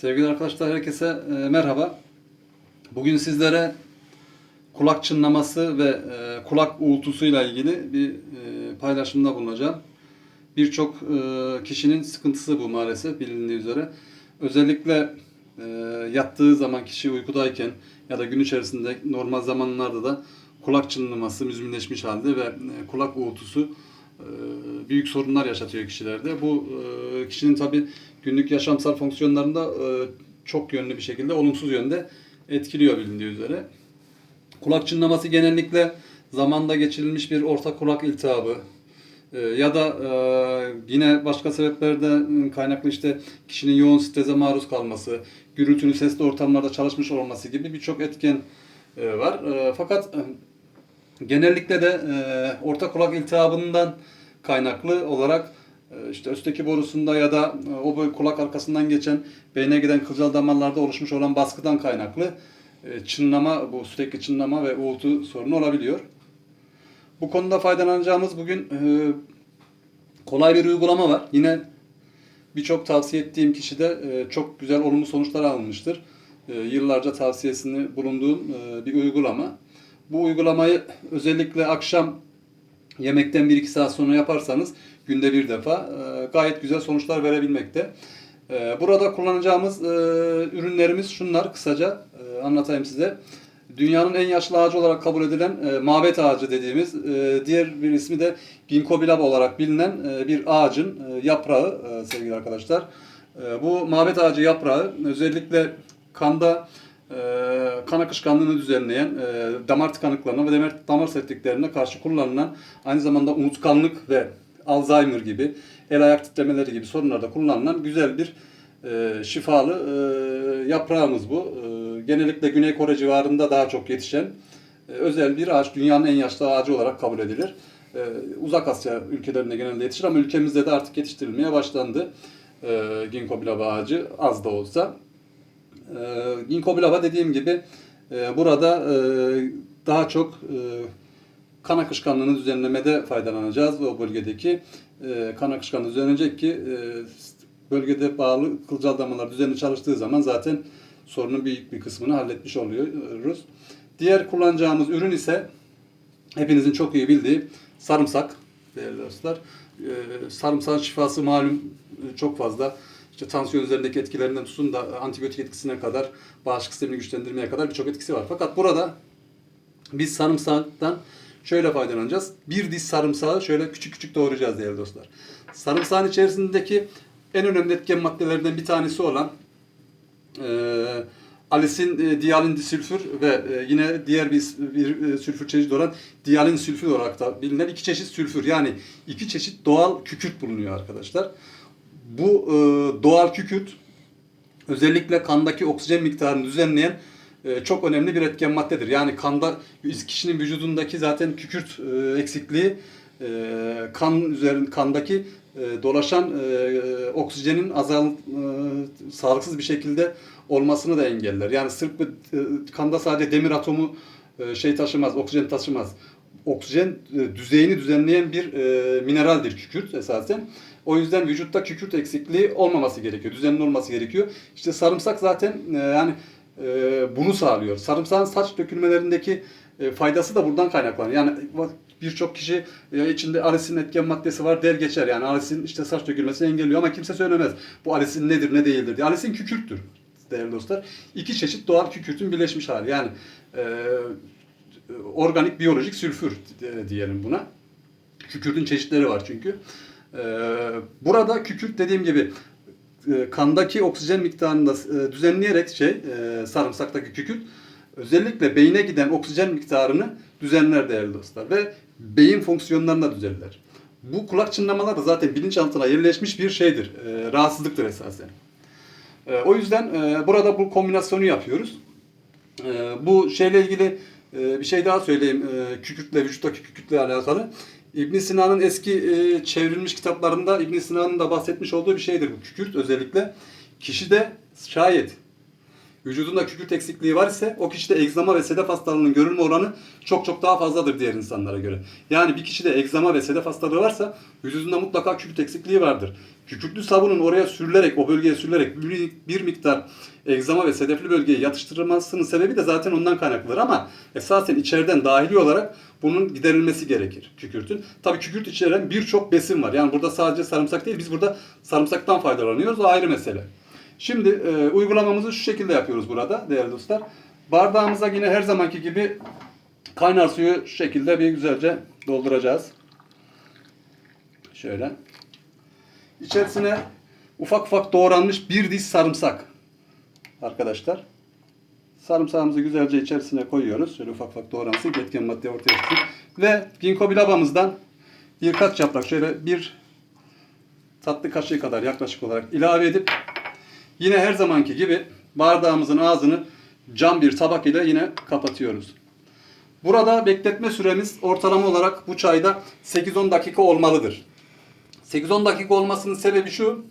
Sevgili arkadaşlar herkese e, merhaba. Bugün sizlere kulak çınlaması ve e, kulak uğultusuyla ilgili bir e, paylaşımda bulunacağım. Birçok e, kişinin sıkıntısı bu maalesef bilindiği üzere. Özellikle e, yattığı zaman kişi uykudayken ya da gün içerisinde normal zamanlarda da kulak çınlaması müzminleşmiş halde ve e, kulak uğultusu e, büyük sorunlar yaşatıyor kişilerde. Bu e, kişinin tabi günlük yaşamsal fonksiyonlarında e, çok yönlü bir şekilde olumsuz yönde etkiliyor bilindiği üzere. Kulak çınlaması genellikle zamanda geçirilmiş bir orta kulak iltihabı e, ya da e, yine başka sebeplerden kaynaklı işte kişinin yoğun strese maruz kalması, gürültülü sesli ortamlarda çalışmış olması gibi birçok etken var. Fakat genellikle de orta kulak iltihabından kaynaklı olarak işte östeki borusunda ya da e, o böyle kulak arkasından geçen beyne giden kılcal damarlarda oluşmuş olan baskıdan kaynaklı e, çınlama, bu sürekli çınlama ve uğultu sorunu olabiliyor. Bu konuda faydalanacağımız bugün e, kolay bir uygulama var. Yine birçok tavsiye ettiğim kişide e, çok güzel olumlu sonuçlar alınmıştır. E, yıllarca tavsiyesini bulunduğum bir uygulama. Bu uygulamayı özellikle akşam yemekten 1-2 saat sonra yaparsanız günde bir defa e, gayet güzel sonuçlar verebilmekte. E, Burada kullanacağımız e, ürünlerimiz şunlar kısaca anlatayım size. Dünyanın en yaşlı ağacı olarak kabul edilen e, mabet ağacı dediğimiz, e, diğer bir ismi de ginkgo biloba olarak bilinen e, bir ağacın e, yaprağı e, sevgili arkadaşlar. E, bu mabet ağacı yaprağı özellikle kanda e, kan akışkanlığını düzenleyen, e, damar tıkanıklarına ve damar, damar sertliklerine karşı kullanılan aynı zamanda unutkanlık ve Alzheimer gibi, el ayak titremeleri gibi sorunlarda kullanılan güzel bir e, şifalı e, yaprağımız bu. E, genellikle Güney Kore civarında daha çok yetişen e, özel bir ağaç. Dünyanın en yaşlı ağacı olarak kabul edilir. E, Uzak Asya ülkelerinde genelde yetişir ama ülkemizde de artık yetiştirilmeye başlandı. E, ginkgo biloba ağacı az da olsa. E, ginkgo biloba dediğim gibi e, burada e, daha çok e, kan akışkanlığını düzenlemede faydalanacağız ve o bölgedeki e, kan akışkanlığı düzenlenecek ki e, bölgede bağlı kılcal damarlar düzenli çalıştığı zaman zaten sorunun büyük bir kısmını halletmiş oluyoruz. Diğer kullanacağımız ürün ise hepinizin çok iyi bildiği sarımsak değerli dostlar. E, sarımsağın şifası malum e, çok fazla. İşte tansiyon üzerindeki etkilerinden tutun da antibiyotik etkisine kadar, bağışıklık sistemini güçlendirmeye kadar birçok etkisi var. Fakat burada biz sarımsaktan şöyle faydalanacağız. Bir diş sarımsağı şöyle küçük küçük doğrayacağız değerli dostlar. Sarımsağın içerisindeki en önemli etken maddelerinden bir tanesi olan e, alisin e, diyalin disülfür ve e, yine diğer bir, bir e, sülfür çeşidi olan diyalin sülfür olarak da bilinen iki çeşit sülfür yani iki çeşit doğal kükürt bulunuyor arkadaşlar. Bu e, doğal kükürt özellikle kandaki oksijen miktarını düzenleyen e, çok önemli bir etken maddedir. Yani kanda kişinin vücudundaki zaten kükürt e, eksikliği e, kan üzerinde kandaki e, dolaşan e, oksijenin azal e, sağlıksız bir şekilde olmasını da engeller. Yani sırf e, kanda sadece demir atomu e, şey taşımaz, oksijen taşımaz. Oksijen e, düzeyini düzenleyen bir e, mineraldir kükürt esasen. O yüzden vücutta kükürt eksikliği olmaması gerekiyor. Düzenli olması gerekiyor. İşte sarımsak zaten e, yani e, bunu sağlıyor. Sarımsağın saç dökülmelerindeki e, faydası da buradan kaynaklanıyor. Yani bak, birçok kişi e, içinde alisin etken maddesi var der geçer. Yani alisin işte saç dökülmesini engelliyor ama kimse söylemez. Bu alisin nedir ne değildir diye. Alisin kükürttür değerli dostlar. İki çeşit doğal kükürtün birleşmiş hali. Yani e, organik biyolojik sülfür e, diyelim buna. Kükürtün çeşitleri var çünkü. E, burada kükürt dediğim gibi e, kandaki oksijen miktarını da e, düzenleyerek şey e, sarımsaktaki kükürt özellikle beyne giden oksijen miktarını düzenler değerli dostlar ve beyin fonksiyonlarını da düzenler. Bu kulak çınlamalar da zaten bilinçaltına yerleşmiş bir şeydir. Rahatsızlıktır esasen. O yüzden burada bu kombinasyonu yapıyoruz. Bu şeyle ilgili bir şey daha söyleyeyim. Kükürtle, vücuttaki kükürtle alakalı. İbn Sina'nın eski e, çevrilmiş kitaplarında İbn Sina'nın da bahsetmiş olduğu bir şeydir bu kükürt özellikle. Kişide şayet vücudunda kükürt eksikliği var ise o kişide egzama ve sedef hastalığının görülme oranı çok çok daha fazladır diğer insanlara göre. Yani bir kişide egzama ve sedef hastalığı varsa vücudunda mutlaka kükürt eksikliği vardır. Kükürtlü sabunun oraya sürülerek, o bölgeye sürülerek bir, bir miktar egzama ve sedefli bölgeye yatıştırılmasının sebebi de zaten ondan kaynaklıdır ama esasen içeriden dahili olarak bunun giderilmesi gerekir kükürtün. Tabii kükürt içeren birçok besin var. Yani burada sadece sarımsak değil, biz burada sarımsaktan faydalanıyoruz. O ayrı mesele. Şimdi e, uygulamamızı şu şekilde yapıyoruz burada değerli dostlar. Bardağımıza yine her zamanki gibi kaynar suyu şu şekilde bir güzelce dolduracağız. Şöyle. İçerisine ufak ufak doğranmış bir diş sarımsak. Arkadaşlar. Sarımsağımızı güzelce içerisine koyuyoruz. Şöyle ufak ufak doğransın ki etken madde ortaya çıksın. Ve ginkgo bilabamızdan birkaç yaprak şöyle bir tatlı kaşığı kadar yaklaşık olarak ilave edip yine her zamanki gibi bardağımızın ağzını cam bir tabak ile yine kapatıyoruz. Burada bekletme süremiz ortalama olarak bu çayda 8-10 dakika olmalıdır. 8-10 dakika olmasının sebebi şu.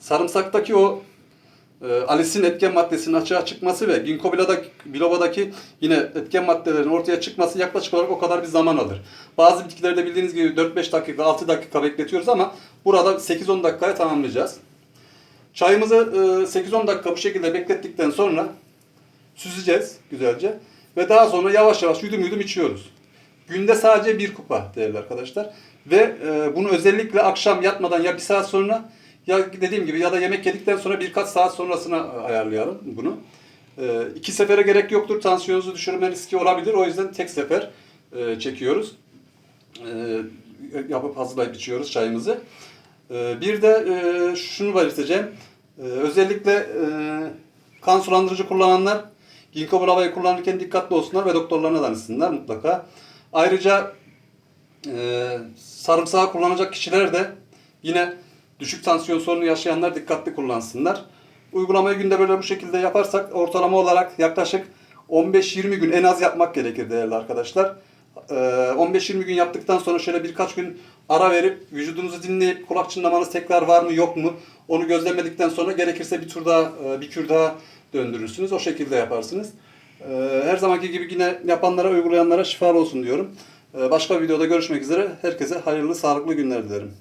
Sarımsaktaki o e, alisin etken maddesinin açığa çıkması ve ginkgo biloba'daki, yine etken maddelerin ortaya çıkması yaklaşık olarak o kadar bir zaman alır. Bazı bitkilerde bildiğiniz gibi 4-5 dakika, 6 dakika bekletiyoruz ama burada 8-10 dakikaya tamamlayacağız. Çayımızı e, 8-10 dakika bu şekilde beklettikten sonra süzeceğiz güzelce ve daha sonra yavaş yavaş yudum yudum içiyoruz. Günde sadece bir kupa değerli arkadaşlar. Ve e, bunu özellikle akşam yatmadan ya bir saat sonra ya dediğim gibi ya da yemek yedikten sonra birkaç saat sonrasına ayarlayalım bunu. E, iki sefere gerek yoktur. Tansiyonunuzu düşürme riski olabilir. O yüzden tek sefer e, çekiyoruz. E, yapıp hazırlayıp içiyoruz çayımızı. E, bir de e, şunu belirteceğim. E, özellikle e, kan sulandırıcı kullananlar ginkgo kullanırken dikkatli olsunlar ve doktorlarına danışsınlar mutlaka. Ayrıca e, sarımsağı kullanacak kişiler de yine düşük tansiyon sorunu yaşayanlar dikkatli kullansınlar. Uygulamayı günde böyle bu şekilde yaparsak ortalama olarak yaklaşık 15-20 gün en az yapmak gerekir değerli arkadaşlar. Ee, 15-20 gün yaptıktan sonra şöyle birkaç gün ara verip vücudunuzu dinleyip kulak çınlamanız tekrar var mı yok mu onu gözlemledikten sonra gerekirse bir tur daha e, bir kür daha döndürürsünüz. O şekilde yaparsınız. Ee, Her zamanki gibi yine yapanlara uygulayanlara şifa olsun diyorum. Ee, Başka bir videoda görüşmek üzere. Herkese hayırlı sağlıklı günler dilerim.